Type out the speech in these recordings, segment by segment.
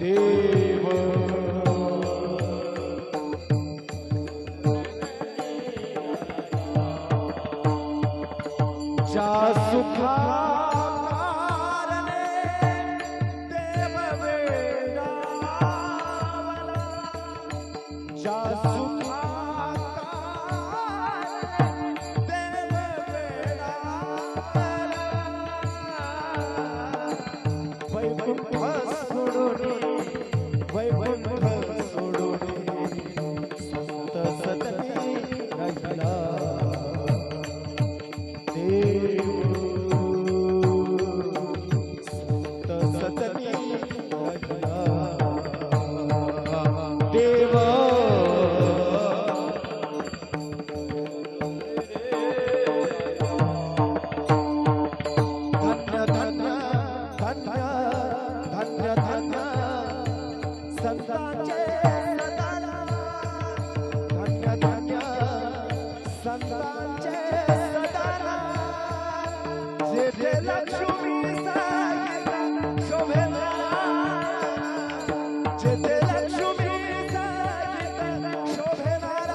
देवा धन्य धन्य धन्य. संतांचे धन्य धन्य. संतांचे जेथे लक्ष्मी शोभेला जेथे लक्ष्मी शोभेला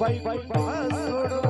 पै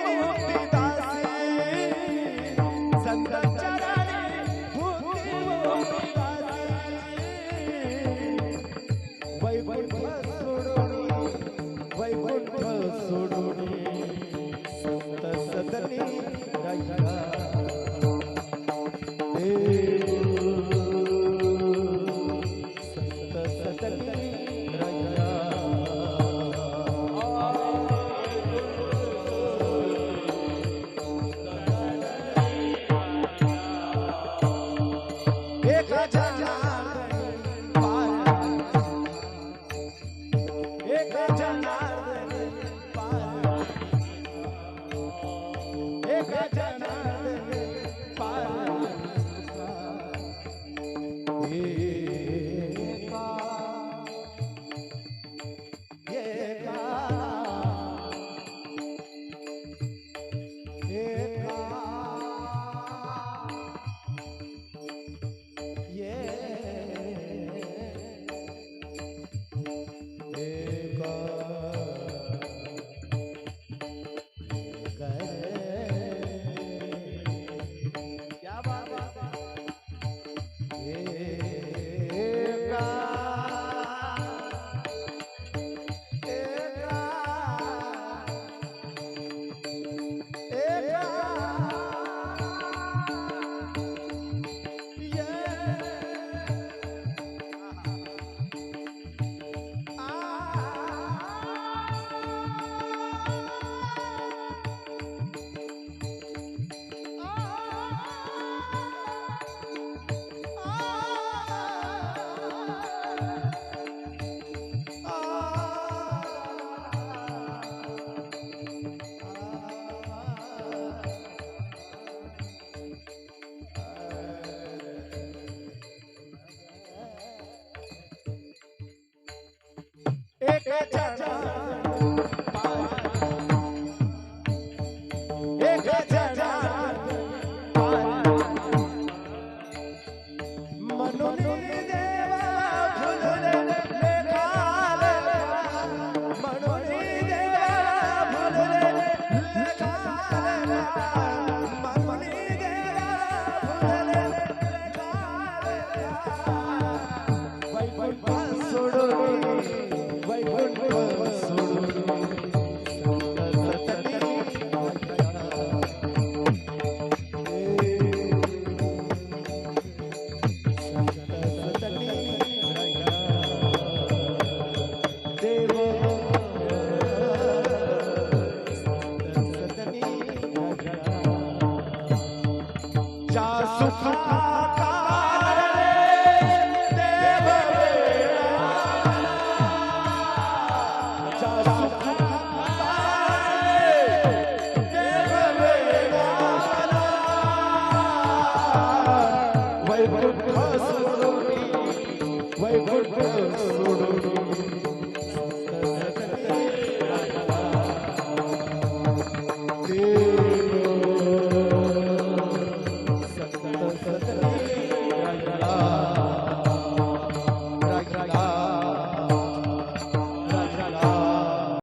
Jai Jai Yeah. পেছানা दुख